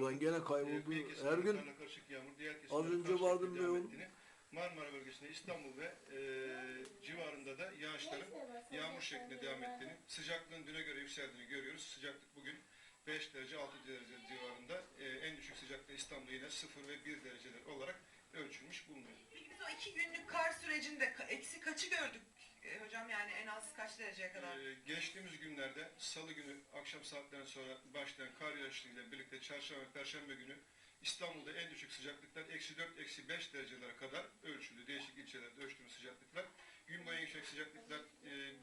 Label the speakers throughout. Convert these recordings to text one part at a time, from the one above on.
Speaker 1: Ulan gene kayboldu. Her gün Az önce vardım be oğlum.
Speaker 2: Marmara bölgesinde İstanbul ve e, civarında da yağışların yağmur şeklinde devam ettiğini, sıcaklığın düne göre yükseldiğini görüyoruz. Sıcaklık bugün 5 derece 6 derece civarında. E, en düşük sıcaklık İstanbul'da yine 0 ve 1 dereceler olarak ölçülmüş bulunuyor.
Speaker 3: Peki biz o iki günlük kar sürecinde eksi kaçı gördük e, hocam yani en az kaç dereceye kadar?
Speaker 2: Ee, geçtiğimiz günlerde salı günü akşam saatlerinden sonra başlayan kar yağışlarıyla birlikte çarşamba ve perşembe günü İstanbul'da en düşük sıcaklıklar eksi 4, eksi 5 derecelere kadar ölçüldü. Değişik ilçelerde ölçtüğümüz sıcaklıklar. Gün boyu en yüksek sıcaklıklar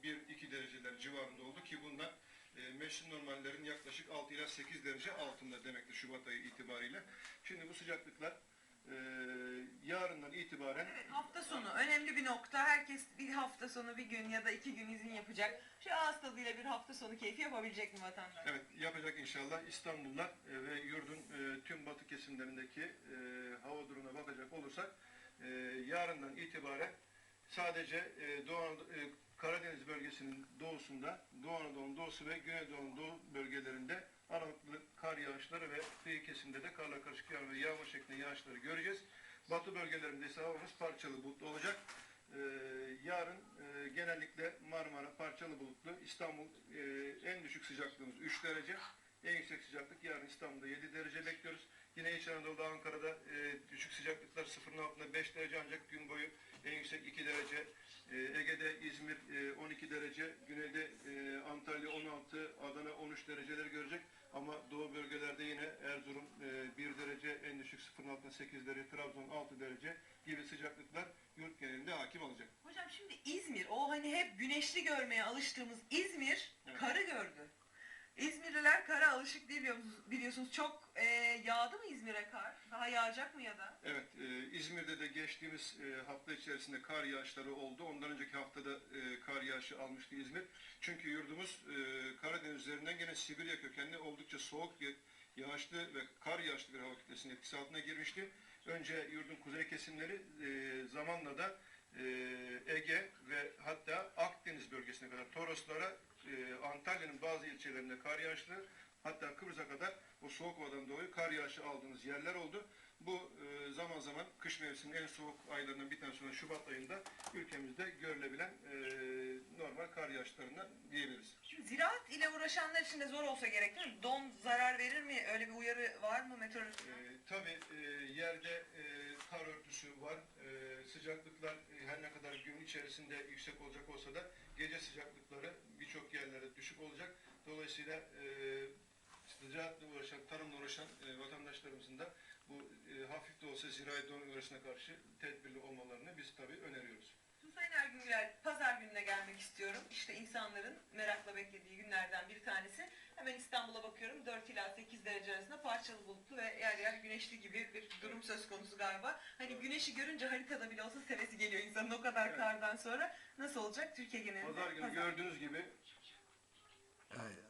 Speaker 2: 1-2 dereceler civarında oldu ki bunlar e, mevsim normallerin yaklaşık 6 ila 8 derece altında demektir Şubat ayı itibariyle. Şimdi bu sıcaklıklar e, yarından itibaren
Speaker 3: Evet, hafta sonu önemli bir nokta. Hafta sonu bir gün ya da iki gün izin yapacak. Şu ağız tadıyla bir hafta sonu keyfi yapabilecek mi vatandaş?
Speaker 2: Evet yapacak inşallah İstanbullular e, ve yurdun e, tüm batı kesimlerindeki e, hava durumuna bakacak olursak yarından itibaren sadece Doğu Karadeniz bölgesinin doğusunda Doğu Anadolu'nun doğusu ve Güneydoğu'nun doğu bölgelerinde aralıklı kar yağışları ve kıyı kesimde de karla karışık yağmur ve yağmur şeklinde yağışları göreceğiz. Batı bölgelerinde ise havamız parçalı bulutlu olacak. Ee, yarın e, genellikle Marmara parçalı bulutlu. İstanbul e, en düşük sıcaklığımız 3 derece. En yüksek sıcaklık yarın İstanbul'da 7 derece bekliyoruz. Yine İç Anadolu'da Ankara'da e, düşük sıcaklıklar sıfırın altında 5 derece ancak gün boyu en yüksek 2 derece. E, Ege'de İzmir e, 12 derece, güneyde e, Antalya 16, Adana 13 dereceleri görecek. Ama doğu bölgelerde yine Erzurum e, 1 derece, en düşük sıfırın altında 8 derece, Trabzon 6 derece gibi sıcaklıklar yurt genelinde hakim olacak.
Speaker 3: Hocam şimdi İzmir, o hani hep güneşli görmeye alıştığımız İzmir
Speaker 2: Evet.
Speaker 3: karı gördü. İzmirliler kara alışık değil biliyorsunuz. biliyorsunuz. Çok e, yağdı mı İzmir'e kar? Daha yağacak mı ya da?
Speaker 2: Evet, e, İzmir'de de geçtiğimiz e, hafta içerisinde kar yağışları oldu. Ondan önceki haftada e, kar yağışı almıştı İzmir. Çünkü yurdumuz e, Karadeniz üzerinden gene Sibirya kökenli oldukça soğuk, ya- yağışlı ve kar yağışlı bir hava kütlesinin etkisi altına girmişti. Önce yurdun kuzey kesimleri e, zamanla da e, Ege ve hatta Akdeniz bölgesine kadar Toroslara, e, Antalya'nın bazı ilçelerinde kar yağışlı, hatta Kıbrıs'a kadar o soğuk havadan dolayı kar yağışı aldığımız yerler oldu. Bu e, zaman zaman kış mevsiminin en soğuk aylarından bir tanesi olan Şubat ayında ülkemizde görülebilen e,
Speaker 3: ile uğraşanlar için de zor olsa gerek değil mi? Don zarar verir mi? Öyle bir uyarı var mı meteorolojiden?
Speaker 2: E, tabii e, yerde e, kar örtüsü var. E, sıcaklıklar e, her ne kadar gün içerisinde yüksek olacak olsa da gece sıcaklıkları birçok yerlerde düşük olacak. Dolayısıyla e, ziraatla uğraşan, tarımla uğraşan e, vatandaşlarımızın da bu e, hafif de olsa zirai don uğraşına karşı tedbirli olmalarını biz tabii öneriyoruz.
Speaker 3: Şimdi Sayın Ergün Gürel, pazar gelmek istiyorum. İşte insanların merakla beklediği günlerden bir tanesi. Hemen İstanbul'a bakıyorum. 4 ila 8 derece arasında parçalı bulutlu ve yer yer güneşli gibi bir durum söz konusu galiba. Hani güneşi görünce haritada bile olsa sevesi geliyor insanın o kadar
Speaker 2: Evet.
Speaker 3: kardan sonra. Nasıl olacak Türkiye genelinde?
Speaker 2: Pazar günü gördüğünüz gibi
Speaker 1: ya.